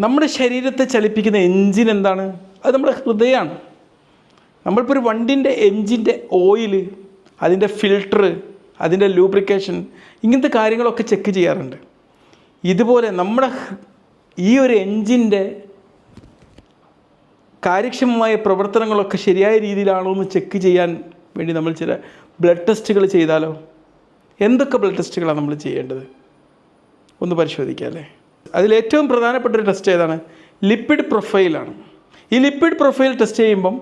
നമ്മുടെ ശരീരത്തെ ചലിപ്പിക്കുന്ന എൻജിൻ എന്താണ്? അത് നമ്മുടെ ഹൃദയമാണ്. നമ്മളിപ്പോൾ ഒരു വണ്ടിന്റെ എൻജിന്റെ ഓയിൽ അതിന്റെ ഫിൽട്ടർ അതിന്റെ ലൂബ്രിക്കേഷൻ ഇങ്ങനത്തെ കാര്യങ്ങളൊക്കെ ചെക്ക് ചെയ്യാറുണ്ട്. ഇതുപോലെ നമ്മുടെ ഈ ഒരു എൻജിന്റെ കാര്യക്ഷമമായ പ്രവർത്തനങ്ങളൊക്കെ ശരിയായ രീതിയിലാണോ എന്ന് ചെക്ക് ചെയ്യാൻ വേണ്ടി നമ്മൾ ചില ബ്ലഡ് ടെസ്റ്റുകൾ ചെയ്താലോ? എന്തൊക്കെ ബ്ലഡ് ടെസ്റ്റുകളാണ് നമ്മൾ ചെയ്യേണ്ടത്? ഒന്ന് പരിശോധിക്കാം അല്ലേ? അതിലേറ്റവും പ്രധാനപ്പെട്ട ഒരു ടെസ്റ്റ് ഏതാണ്? ലിപ്പിഡ് പ്രൊഫൈലാണ് ഈ ലിപ്പിഡ് പ്രൊഫൈൽ ടെസ്റ്റ് ചെയ്യുമ്പം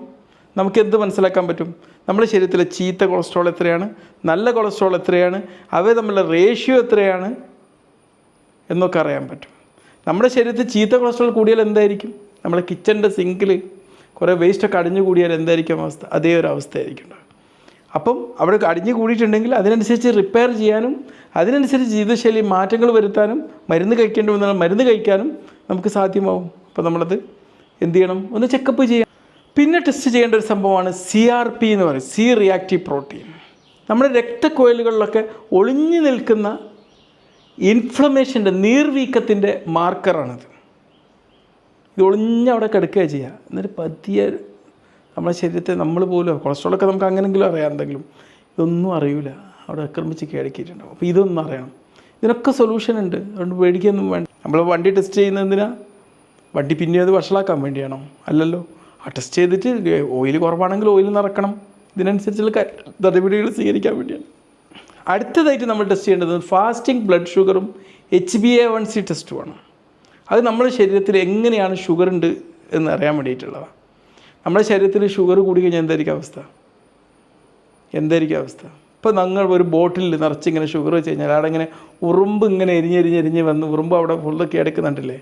നമുക്ക് എന്ത് മനസ്സിലാക്കാൻ പറ്റും? നമ്മുടെ ശരീരത്തിലെ ചീത്ത കൊളസ്ട്രോൾ എത്രയാണ്? നല്ല കൊളസ്ട്രോൾ എത്രയാണ്? അവ തമ്മിലുള്ള റേഷ്യോ എത്രയാണ്? എന്നൊക്കെ അറിയാൻ പറ്റും. നമ്മുടെ ശരീരത്തിൽ ചീത്ത കൊളസ്ട്രോൾ കൂടിയാൽ എന്തായിരിക്കും? നമ്മുടെ കിച്ചന്റെ സിങ്കിൽ കുറേ വേസ്റ്റൊക്കെ അടിഞ്ഞു കൂടിയാൽ എന്തായിരിക്കും അവസ്ഥ? അതേ ഒരു അവസ്ഥയായിരിക്കും. അപ്പം അവിടെ അടിഞ്ഞു കൂടിയിട്ടുണ്ടെങ്കിൽ അതിനനുസരിച്ച് റിപ്പയർ ചെയ്യാനും അതിനനുസരിച്ച് ജീവിതശൈലി മാറ്റങ്ങൾ വരുത്താനും മരുന്ന് കഴിക്കേണ്ടി മരുന്ന് കഴിക്കാനും നമുക്ക് സാധ്യമാവും. അപ്പോൾ നമ്മളത് എന്ത് ചെയ്യണം? ഒന്ന് ചെക്കപ്പ് ചെയ്യാം. പിന്നെ ടെസ്റ്റ് ചെയ്യേണ്ട ഒരു സംഭവമാണ് സി ആർ പി എന്ന് പറയും. സി റിയാക്റ്റീവ് പ്രോട്ടീൻ നമ്മുടെ രക്തക്കോയലുകളിലൊക്കെ ഒളിഞ്ഞു നിൽക്കുന്ന ഇൻഫ്ലമേഷന്റെ നീർവീക്കത്തിന്റെ മാർക്കറാണിത് ഇത് ഒളിഞ്ഞവിടെ കിടക്കുക ചെയ്യുക. എന്നിട്ട് പതിയെ നമ്മുടെ ശരീരത്തെ നമ്മൾ പോലും കൊളസ്ട്രോളൊക്കെ നമുക്ക് അങ്ങനെങ്കിലും അറിയാം എന്തെങ്കിലും. ഇതൊന്നും അറിയില്ല അവിടെ ആക്രമിച്ച് കേടക്കിയിട്ടുണ്ടാവും അപ്പോൾ ഇതൊന്നും അറിയണം. ഇതിനൊക്കെ സൊല്യൂഷൻ ഉണ്ട്. അതുകൊണ്ട് പേടിക്കൊന്നും വേണ്ട. നമ്മൾ വണ്ടി ടെസ്റ്റ് ചെയ്യുന്നത് എന്തിനാ? വണ്ടി പിന്നെ അത് വഷളാക്കാൻ വേണ്ടിയാണോ? അല്ലല്ലോ. ആ ടെസ്റ്റ് ചെയ്തിട്ട് ഓയിൽ കുറവാണെങ്കിൽ ഓയിൽ നിറക്കണം. ഇതിനനുസരിച്ചുള്ള നടപടികൾ സ്വീകരിക്കാൻ വേണ്ടിയാണ്. അടുത്തതായിട്ട് നമ്മൾ ടെസ്റ്റ് ചെയ്യേണ്ടത് ഫാസ്റ്റിംഗ് ബ്ലഡ് ഷുഗറും H B A one C ടെസ്റ്റുമാണ് അത് നമ്മുടെ ശരീരത്തിൽ എങ്ങനെയാണ് ഷുഗർ ഉണ്ട് എന്ന് അറിയാൻ വേണ്ടിയിട്ടുള്ളതാണ് നമ്മുടെ ശരീരത്തിൽ ഷുഗർ കൂടി കഴിഞ്ഞാൽ എന്തായിരിക്കും അവസ്ഥ? എന്തായിരിക്കും അവസ്ഥ? ഇപ്പോൾ നിങ്ങൾ ഒരു ബോട്ടിൽ നിറച്ചിങ്ങനെ ഷുഗർ വെച്ച് കഴിഞ്ഞാൽ അവിടെ ഇങ്ങനെ ഉറുമ്പ് ഇങ്ങനെ എരിഞ്ഞെരിഞ്ഞെരിഞ്ഞ് വന്ന് ഉറുമ്പ് അവിടെ ഫുള്ളൊക്കെ എടുക്കുന്നുണ്ടല്ലേ?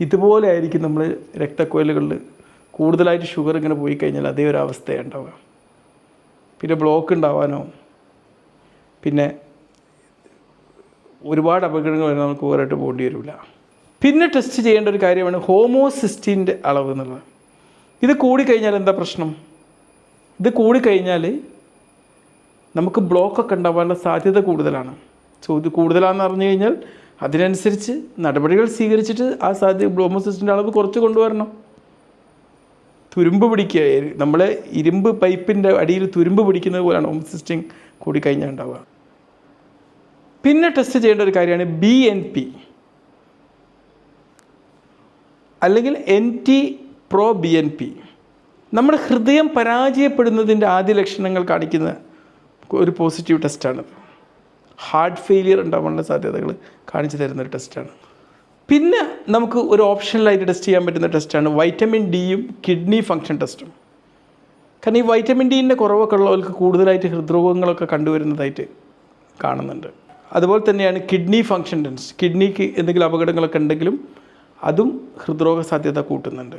ഇതുപോലെ ആയിരിക്കും നമ്മൾ രക്തക്കൊയലുകളിൽ കൂടുതലായിട്ട് ഷുഗർ ഇങ്ങനെ പോയി കഴിഞ്ഞാൽ അതേ ഒരു അവസ്ഥയാണ് ഉണ്ടാവുക. പിന്നെ ബ്ലോക്ക് ഉണ്ടാവാനോ? പിന്നെ ഒരുപാട് അപകടങ്ങൾ വരുന്ന നമുക്ക് വേറിട്ട് പോകേണ്ടി വരില്ല. പിന്നെ ടെസ്റ്റ് ചെയ്യേണ്ട ഒരു കാര്യമാണ് ഹോമോസിസ്റ്റിന്റെ അളവ് എന്നുള്ളത്. ഇത് കൂടിക്കഴിഞ്ഞാൽ എന്താ പ്രശ്നം? ഇത് കൂടിക്കഴിഞ്ഞാൽ നമുക്ക് ബ്ലോക്കൊക്കെ ഉണ്ടാവാനുള്ള സാധ്യത കൂടുതലാണ്. സോ ഇത് കൂടുതലാണെന്ന് അറിഞ്ഞു കഴിഞ്ഞാൽ അതിനനുസരിച്ച് നടപടികൾ സ്വീകരിച്ചിട്ട് ആ സാധ്യത ബ്ലോമോസിസ്റ്റിന്റെ അളവ് കുറച്ച് കൊണ്ടുവരണം. തുരുമ്പ് പിടിക്കുക. നമ്മളെ ഇരുമ്പ് പൈപ്പിന്റെ അടിയിൽ തുരുമ്പ് പിടിക്കുന്നത് പോലെയാണ് ഹോമോസിസ്റ്റിങ് കൂടിക്കഴിഞ്ഞാൽ ഉണ്ടാവുക. പിന്നെ ടെസ്റ്റ് ചെയ്യേണ്ട ഒരു കാര്യമാണ് ബി എൻ പി അല്ലെങ്കിൽ N T pro B N P നമ്മുടെ ഹൃദയം പരാജയപ്പെടുന്നതിന്റെ ആദ്യ ലക്ഷണങ്ങൾ കാണിക്കുന്ന ഒരു പോസിറ്റീവ് ടെസ്റ്റാണ് ഹാർട്ട് ഫെയിലിയർ ഉണ്ടാവാനുള്ള സാധ്യതകൾ കാണിച്ചു തരുന്ന ഒരു ടെസ്റ്റാണ് പിന്നെ നമുക്ക് ഒരു ഓപ്ഷനിലായിട്ട് ടെസ്റ്റ് ചെയ്യാൻ പറ്റുന്ന ടെസ്റ്റാണ് വൈറ്റമിൻ ഡിയും കിഡ്നി ഫങ്ഷൻ ടെസ്റ്റും കാരണം ഈ വൈറ്റമിൻ ഡിന്റെ കുറവൊക്കെ ഉള്ളവർക്ക് കൂടുതലായിട്ട് ഹൃദ്രോഗങ്ങളൊക്കെ കണ്ടുവരുന്നതായിട്ട് കാണുന്നുണ്ട്. അതുപോലെ തന്നെയാണ് കിഡ്നി ഫങ്ഷൻ ടെസ്റ്റ് കിഡ്നിക്ക് എന്തെങ്കിലും അപകടങ്ങളൊക്കെ ഉണ്ടെങ്കിലും അതും ഹൃദ്രോഗ സാധ്യത കൂട്ടുന്നുണ്ട്.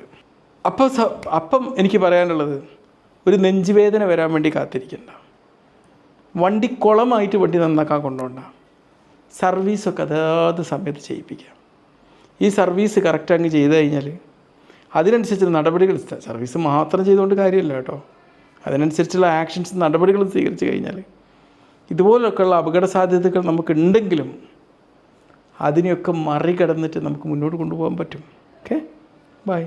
അപ്പോൾ അപ്പം എനിക്ക് പറയാനുള്ളത് ഒരു നെഞ്ചുവേദന വരാൻ വേണ്ടി കാത്തിരിക്കണ്ട. വണ്ടി കുളമായിട്ട് വണ്ടി നന്നാക്കാൻ കൊണ്ടുപോണ്ട സർവീസൊക്കെ അതാത് സമയത്ത് ചെയ്യിപ്പിക്കാം. ഈ സർവീസ് കറക്റ്റ് അങ്ങ് ചെയ്ത് കഴിഞ്ഞാൽ അതിനനുസരിച്ച് നടപടികൾ സർവീസ് മാത്രം ചെയ്തുകൊണ്ട് കാര്യമില്ല കേട്ടോ. അതിനനുസരിച്ചുള്ള ആക്ഷൻസ് നടപടികൾ സ്വീകരിച്ച് കഴിഞ്ഞാൽ ഇതുപോലൊക്കെയുള്ള അപകട സാധ്യതകൾ നമുക്കുണ്ടെങ്കിലും അതിനെയൊക്കെ മറികടന്നിട്ട് നമുക്ക് മുന്നോട്ട് കൊണ്ടുപോകാൻ പറ്റും. Okay bye